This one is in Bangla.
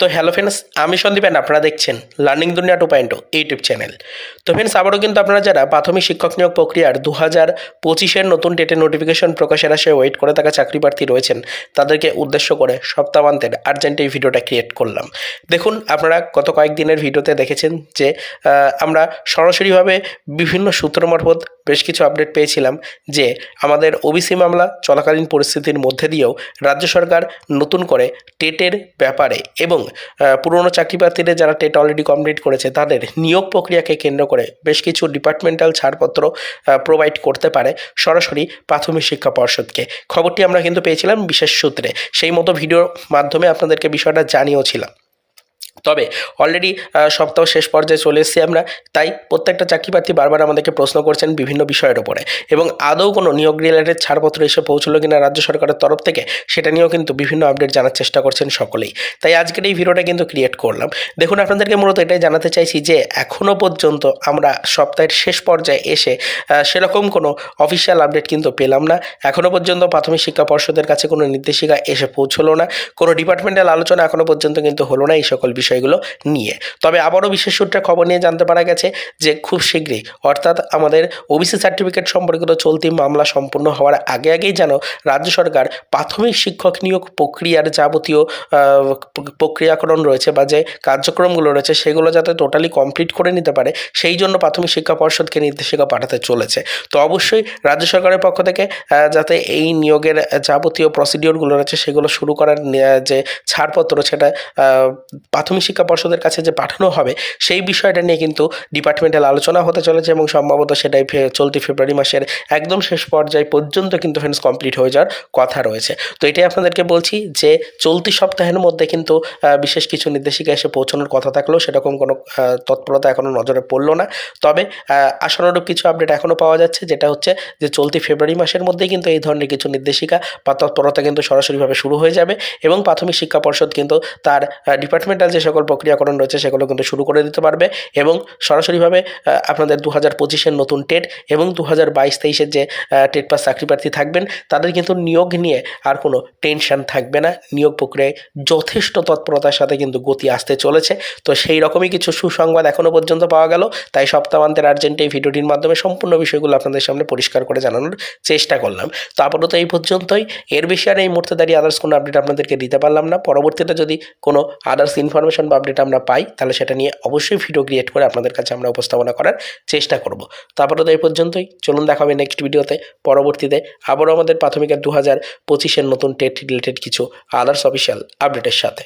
তো হ্যালো ফ্রেন্ডস আমি সন্দীপ and আপনারা দেখছেন learning Duniya two point YouTube channel তো ফ্রেন্ডস আবারও কিন্তু আপনারা যারা প্রাথমিক শিক্ষক নিয়োগ প্রক্রিয়ার দু হাজার পঁচিশের নতুন ডেটের নোটিফিকেশন প্রকাশের আশায় ওয়েট করে থাকা চাকরি প্রার্থী রয়েছেন, তাদেরকে উদ্দেশ্য করে সপ্তাহান্তের আর্জেন্ট এই ভিডিওটা ক্রিয়েট করলাম। দেখুন, আপনারা গত কয়েকদিনের ভিডিওতে দেখেছেন যে আমরা সরাসরিভাবে বিভিন্ন সূত্র মারফত বেশ কিছু আপডেট পেয়েছিলাম যে, আমাদের ওবিসি মামলা চলাকালীন পরিস্থিতির মধ্যে দিয়েও রাজ্য সরকার নতুন করে টেটের ব্যাপারে এবং পুরনো চাকরি প্রার্থীদের যারা টেট অলরেডি কমপ্লিট করেছে, তাদের নিয়োগ প্রক্রিয়াকে কেন্দ্র করে বেশ কিছু ডিপার্টমেন্টাল ছাড়পত্র প্রোভাইড করতে পারে সরাসরি প্রাথমিক শিক্ষা পর্ষদকে। খবরটি আমরা কিন্তু পেয়েছিলাম বিশেষ সূত্রে। সেই মতো ভিডিওর মাধ্যমে আপনাদেরকে বিষয়টা জানিয়েওছিলাম তবে অলরেডি সপ্তাহ শেষ পর্যায়ে চলে এসেছি আমরা। তাই প্রত্যেকটা চাকরি প্রার্থী বারবার আমাদেরকে প্রশ্ন করছেন বিভিন্ন বিষয়ের ওপরে এবং আদৌ কোনো নিয়োগ রিলেটেড ছাড়পত্র এসে পৌঁছলো কিনা রাজ্য সরকারের তরফ থেকে, সেটা নিয়েও কিন্তু বিভিন্ন আপডেট জানার চেষ্টা করছেন সকলেই। তাই আজকের এই ভিডিওটা কিন্তু ক্রিয়েট করলাম। দেখুন, আপনাদেরকে মূলত এটাই জানাতে চাইছি যে এখনও পর্যন্ত আমরা সপ্তাহের শেষ পর্যায়ে এসে সেরকম কোনো অফিসিয়াল আপডেট কিন্তু পেলাম না। এখনও পর্যন্ত প্রাথমিক শিক্ষা পর্ষদের কাছে কোনো নির্দেশিকা এসে পৌঁছলো না। কোনো ডিপার্টমেন্টাল আলোচনা এখনও পর্যন্ত কিন্তু হলো না এই সকল বিষয়গুলো নিয়ে। তবে আবারও বিশেষ সূত্রে খবর নিয়ে জানতে পারা গেছে যে খুব শীঘ্রই অর্থাৎ আমাদের ওবিসি সার্টিফিকেট সম্পর্কিত চলতি মামলা সম্পূর্ণ হওয়ার আগে আগেই যেন রাজ্য সরকার প্রাথমিক শিক্ষক নিয়োগ প্রক্রিয়ার যাবতীয় প্রক্রিয়াকরণ রয়েছে বা যে কার্যক্রমগুলো রয়েছে সেগুলো যাতে টোটালি কমপ্লিট করে নিতে পারে সেই জন্য প্রাথমিক শিক্ষা পর্ষদকে নির্দেশিকা পাঠাতে চলেছে। তো অবশ্যই রাজ্য সরকারের পক্ষ থেকে যাতে এই নিয়োগের যাবতীয় প্রসিডিওরগুলো রয়েছে সেগুলো শুরু করার যে ছাড়পত্র সেটা আহ, প্রাথমিক শিক্ষা পর্ষদের কাছে যে পাঠানো হবে, সেই বিষয়টা নিয়ে কিন্তু ডিপার্টমেন্টাল আলোচনা হতে চলেছে এবং সম্ভবত সেটাই চলতি ফেব্রুয়ারি মাসের একদম শেষ পর্যায়ে পর্যন্ত কিন্তু ফ্রেন্ডস কমপ্লিট হয়ে যাওয়ার কথা রয়েছে। তো এটাই আপনাদেরকে বলছি যে চলতি সপ্তাহের মধ্যে কিন্তু বিশেষ কিছু নির্দেশিকা এসে পৌঁছানোর কথা থাকলেও সেরকম কোনো তৎপরতা এখনও নজরে পড়ল না। তবে আশানুরূপ কিছু আপডেট এখনও পাওয়া যাচ্ছে, যেটা হচ্ছে যে চলতি ফেব্রুয়ারি মাসের মধ্যেই কিন্তু এই ধরনের কিছু নির্দেশিকা বা তৎপরতা কিন্তু সরাসরিভাবে শুরু হয়ে যাবে এবং প্রাথমিক শিক্ষা পর্ষদ কিন্তু তার ডিপার্টমেন্টাল যে সকল প্রক্রিয়াকরণ রয়েছে, সেগুলো কিন্তু শুরু করে দিতে পারবে এবং সরাসরিভাবে আপনাদের দু হাজার পঁচিশের নতুন টেট এবং দু হাজার বাইশ তেইশের যে টেট পাস চাকরি প্রার্থী থাকবেন, তাদের কিন্তু নিয়োগ নিয়ে আর কোনো টেনশন থাকবে না। নিয়োগ প্রক্রিয়ায় যথেষ্ট তৎপরতার সাথে কিন্তু গতি আসতে চলেছে। তো সেই রকমই কিছু সুসংবাদ এখনও পর্যন্ত পাওয়া গেল। তাই সপ্তাহান্তের আর্জেন্ট এই ভিডিওটির মাধ্যমে সম্পূর্ণ বিষয়গুলো আপনাদের সামনে পরিষ্কার করে জানানোর চেষ্টা করলাম। তো আপাতত এই পর্যন্তই। এর বেশি আর এই মুহূর্তে দাঁড়িয়ে আদার্স কোনো আপডেট আপনাদেরকে দিতে পারলাম না। পরবর্তীতে যদি কোনো আদার্স ইনফরমেশন বা আপডেট আমরা পাই, তাহলে সেটা নিয়ে অবশ্যই ভিডিও ক্রিয়েট করে আপনাদের কাছে আমরা উপস্থাপনা করার চেষ্টা করব। তো আপাতত এই পর্যন্তই। চলুন দেখা হবে নেক্সট ভিডিওতে পরবর্তীতে আবারও আমাদের প্রাথমিকের দু হাজার পঁচিশের নতুন টেট রিলেটেড কিছু আদার্স অফিসিয়াল আপডেটের সাথে।